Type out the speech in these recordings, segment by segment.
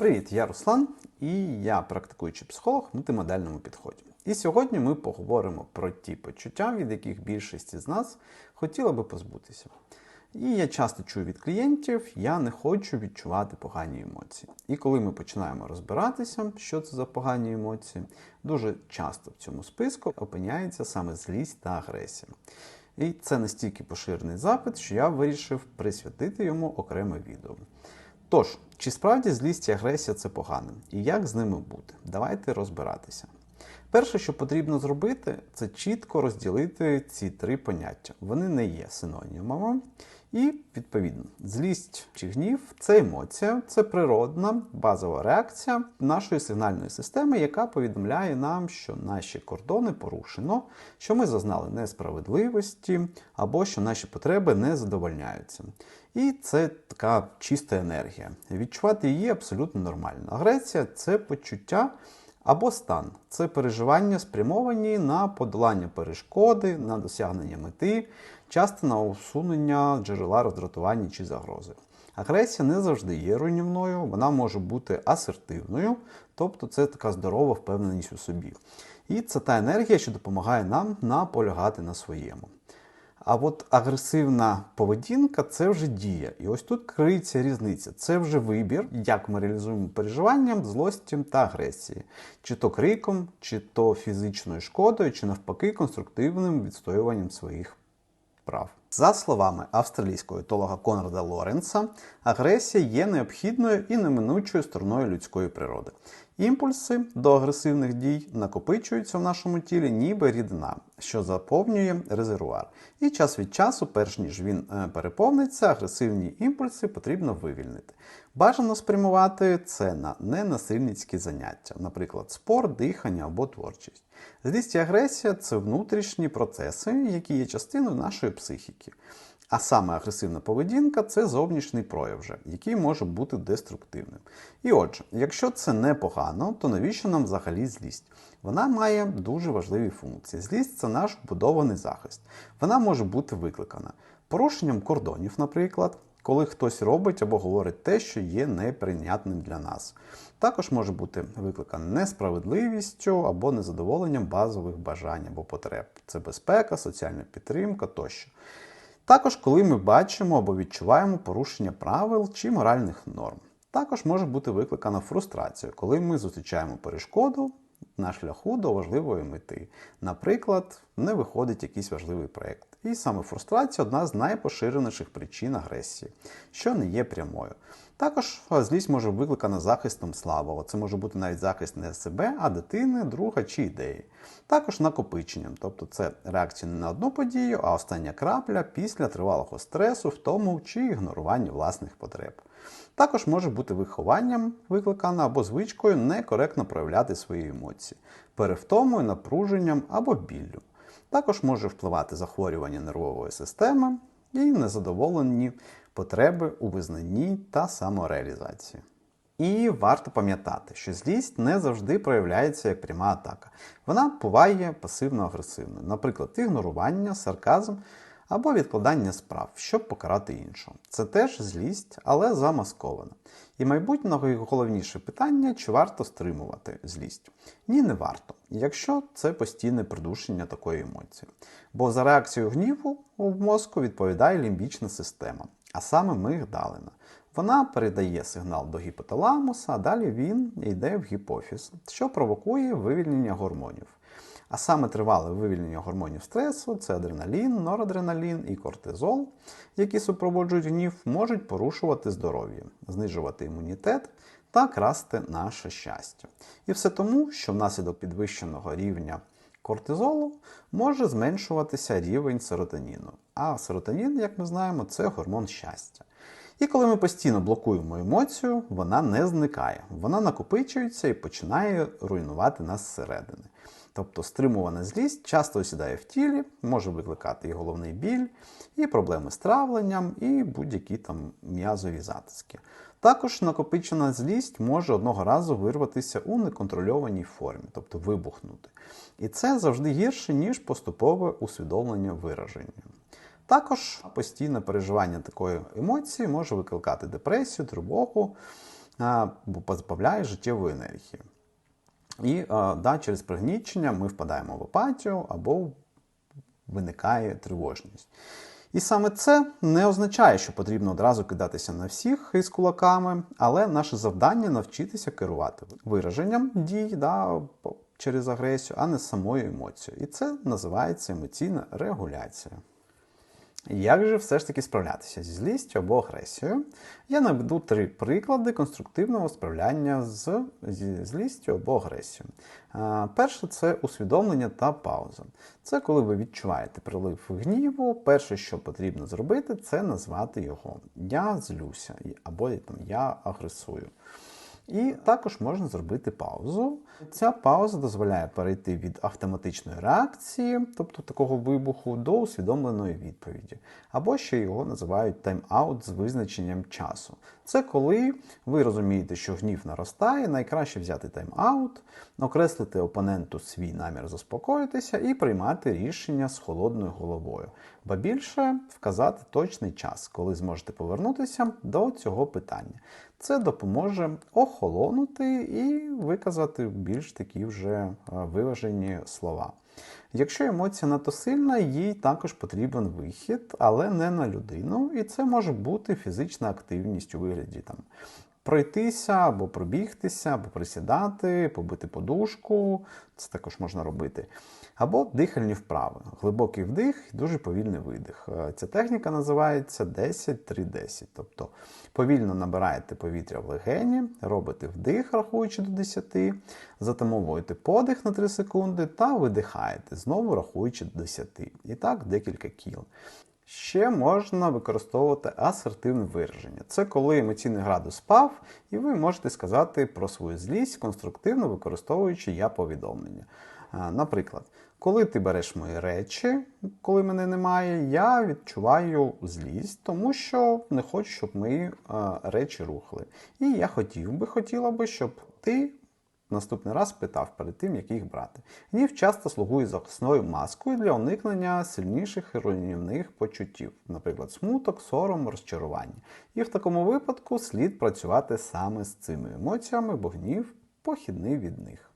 Привіт, я Руслан, і я практикуючий психолог в мультимодельному підході. І сьогодні ми поговоримо про ті почуття, від яких більшість з нас хотіла би позбутися. І я часто чую від клієнтів, я не хочу відчувати погані емоції. І коли ми починаємо розбиратися, що це за погані емоції, дуже часто в цьому списку опиняється саме злість та агресія. І це настільки поширений запит, що я вирішив присвятити йому окреме відео. Тож, чи справді злість і агресія це погано? І як з ними бути? Давайте розбиратися. Перше, що потрібно зробити, це чітко розділити ці три поняття. Вони не є синонімами. І, відповідно, злість чи гнів це емоція, це природна базова реакція нашої сигнальної системи, яка повідомляє нам, що наші кордони порушено, що ми зазнали несправедливості або що наші потреби не задовольняються. І це така чиста енергія. Відчувати її абсолютно нормально. Агресія це почуття. Або стан це переживання, спрямовані на подолання перешкоди, на досягнення мети, часто на усунення джерела роздратування чи загрози. Агресія не завжди є руйнівною, вона може бути асертивною, тобто це така здорова впевненість у собі. І це та енергія, що допомагає нам наполягати на своєму. А от агресивна поведінка це вже дія. І ось тут криється різниця. Це вже вибір, як ми реалізуємо переживанням, злості та агресії, чи то криком, чи то фізичною шкодою, чи навпаки конструктивним відстоюванням своїх прав. За словами австралійського етолога Конрада Лоренса, агресія є необхідною і неминучою стороною людської природи. Імпульси до агресивних дій накопичуються в нашому тілі, ніби рідина, що заповнює резервуар. І час від часу, перш ніж він е, переповниться, агресивні імпульси потрібно вивільнити. Бажано спрямувати це на ненасильницькі заняття, наприклад, спорт, дихання або творчість. Злість і агресія це внутрішні процеси, які є частиною нашої психіки. А саме агресивна поведінка це зовнішній прояв, вже, який може бути деструктивним. І отже, якщо це непогано, то навіщо нам взагалі злість? Вона має дуже важливі функції. Злість це наш вбудований захист. Вона може бути викликана порушенням кордонів, наприклад, коли хтось робить або говорить те, що є неприйнятним для нас. Також може бути викликана несправедливістю або незадоволенням базових бажань або потреб. Це безпека, соціальна підтримка тощо. Також, коли ми бачимо або відчуваємо порушення правил чи моральних норм. Також може бути викликана фрустрація, коли ми зустрічаємо перешкоду на шляху до важливої мети. Наприклад, не виходить якийсь важливий проєкт. І саме фрустрація одна з найпоширеніших причин агресії, що не є прямою. Також злість може викликана захистом слабого. Це може бути навіть захист не себе, а дитини, друга чи ідеї. Також накопиченням, тобто це реакція не на одну подію, а остання крапля після тривалого стресу, втому чи ігнорування власних потреб. Також може бути вихованням викликана або звичкою некоректно проявляти свої емоції, перевтомою, напруженням або біллю. Також може впливати захворювання нервової системи і незадоволені потреби у визнанні та самореалізації. І варто пам'ятати, що злість не завжди проявляється як пряма атака. Вона буває пасивно-агресивною, наприклад, ігнорування, сарказм або відкладання справ, щоб покарати іншого. Це теж злість, але замаскована. І майбутнє найголовніше питання, чи варто стримувати злість? Ні, не варто, якщо це постійне придушення такої емоції. Бо за реакцією гніву в мозку відповідає лімбічна система, а саме мигдалина. Вона передає сигнал до гіпоталамуса, а далі він йде в гіпофіз, що провокує вивільнення гормонів. А саме тривале вивільнення гормонів стресу це адреналін, норадреналін і кортизол, які супроводжують гнів, можуть порушувати здоров'я, знижувати імунітет та красти наше щастя. І все тому, що внаслідок підвищеного рівня кортизолу може зменшуватися рівень серотоніну. А серотонін, як ми знаємо, це гормон щастя. І коли ми постійно блокуємо емоцію, вона не зникає, вона накопичується і починає руйнувати нас зсередини. Тобто стримувана злість часто осідає в тілі, може викликати і головний біль, і проблеми з травленням, і будь-які там м'язові затиски. Також накопичена злість може одного разу вирватися у неконтрольованій формі, тобто вибухнути. І це завжди гірше, ніж поступове усвідомлення вираження. Також постійне переживання такої емоції може викликати депресію, тривогу, або позбавляє життєвої енергії. І е, да, через пригнічення ми впадаємо в апатію або виникає тривожність. І саме це не означає, що потрібно одразу кидатися на всіх із кулаками, але наше завдання навчитися керувати вираженням дій да, через агресію, а не самою емоцією. І це називається емоційна регуляція. Як же все ж таки справлятися зі злістю або агресією? Я наведу три приклади конструктивного справляння з зі злістю або агресією. Перше це усвідомлення та пауза. Це коли ви відчуваєте прилив гніву. Перше, що потрібно зробити, це назвати його Я злюся або там Я агресую. І також можна зробити паузу. Ця пауза дозволяє перейти від автоматичної реакції, тобто такого вибуху, до усвідомленої відповіді. Або ще його називають тайм-аут з визначенням часу. Це коли ви розумієте, що гнів наростає, найкраще взяти тайм-аут, окреслити опоненту свій намір заспокоїтися і приймати рішення з холодною головою. Ба більше вказати точний час, коли зможете повернутися до цього питання. Це допоможе охолонути і виказати більш такі вже е, виважені слова. Якщо емоція надто сильна, їй також потрібен вихід, але не на людину, і це може бути фізична активність у вигляді там пройтися або пробігтися, або присідати, побити подушку, це також можна робити. Або дихальні вправи. Глибокий вдих і дуже повільний видих. Е, Ця техніка називається 10-3-10. Тобто повільно набираєте повітря в легені, робите вдих, рахуючи до 10, затамовуєте подих на 3 секунди та видихаєте, знову рахуючи до 10. І так декілька кіл. Ще можна використовувати асертивне вираження. Це коли емоційний градус спав, і ви можете сказати про свою злість конструктивно використовуючи я повідомлення. Наприклад, коли ти береш мої речі, коли мене немає, я відчуваю злість, тому що не хочу, щоб мої а, речі рухали. І я хотів би, хотіла би, щоб ти наступний раз питав перед тим, як їх брати. Гнів часто слугує захисною маскою для уникнення сильніших і руйнівних почуттів, наприклад, смуток, сором, розчарування. І в такому випадку слід працювати саме з цими емоціями, бо гнів похідний від них.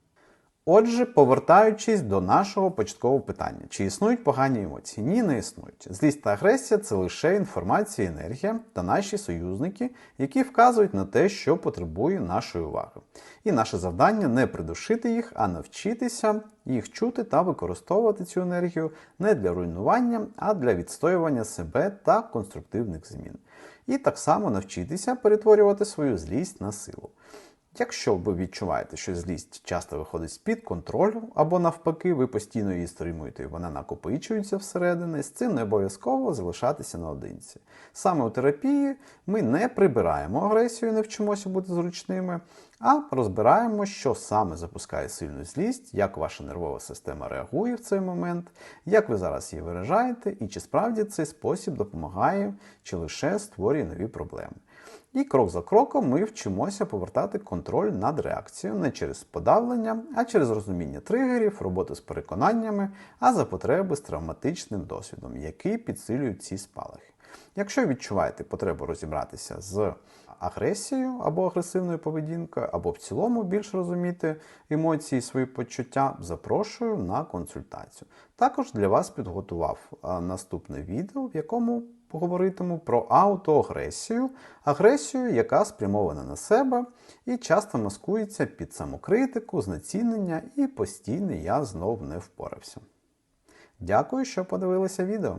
Отже, повертаючись до нашого початкового питання, чи існують погані емоції? Ні, не існують. Злість та агресія це лише інформація, енергія та наші союзники, які вказують на те, що потребує нашої уваги. І наше завдання не придушити їх, а навчитися їх чути та використовувати цю енергію не для руйнування, а для відстоювання себе та конструктивних змін. І так само навчитися перетворювати свою злість на силу. Якщо ви відчуваєте, що злість часто виходить з-під контролю, або навпаки, ви постійно її стримуєте і вона накопичується всередині, з цим не обов'язково залишатися наодинці. Саме у терапії ми не прибираємо агресію, не вчимося бути зручними, а розбираємо, що саме запускає сильну злість, як ваша нервова система реагує в цей момент, як ви зараз її виражаєте, і чи справді цей спосіб допомагає, чи лише створює нові проблеми. І крок за кроком ми вчимося повертати контроль над реакцією не через подавлення, а через розуміння тригерів, роботу з переконаннями, а за потреби з травматичним досвідом, який підсилюють ці спалахи. Якщо відчуваєте потребу розібратися з агресією або агресивною поведінкою, або в цілому більш розуміти емоції, свої почуття, запрошую на консультацію. Також для вас підготував наступне відео, в якому поговоритиму про аутоагресію, агресію, яка спрямована на себе і часто маскується під самокритику, знецінення і постійне я знов не впорався. Дякую, що подивилися відео.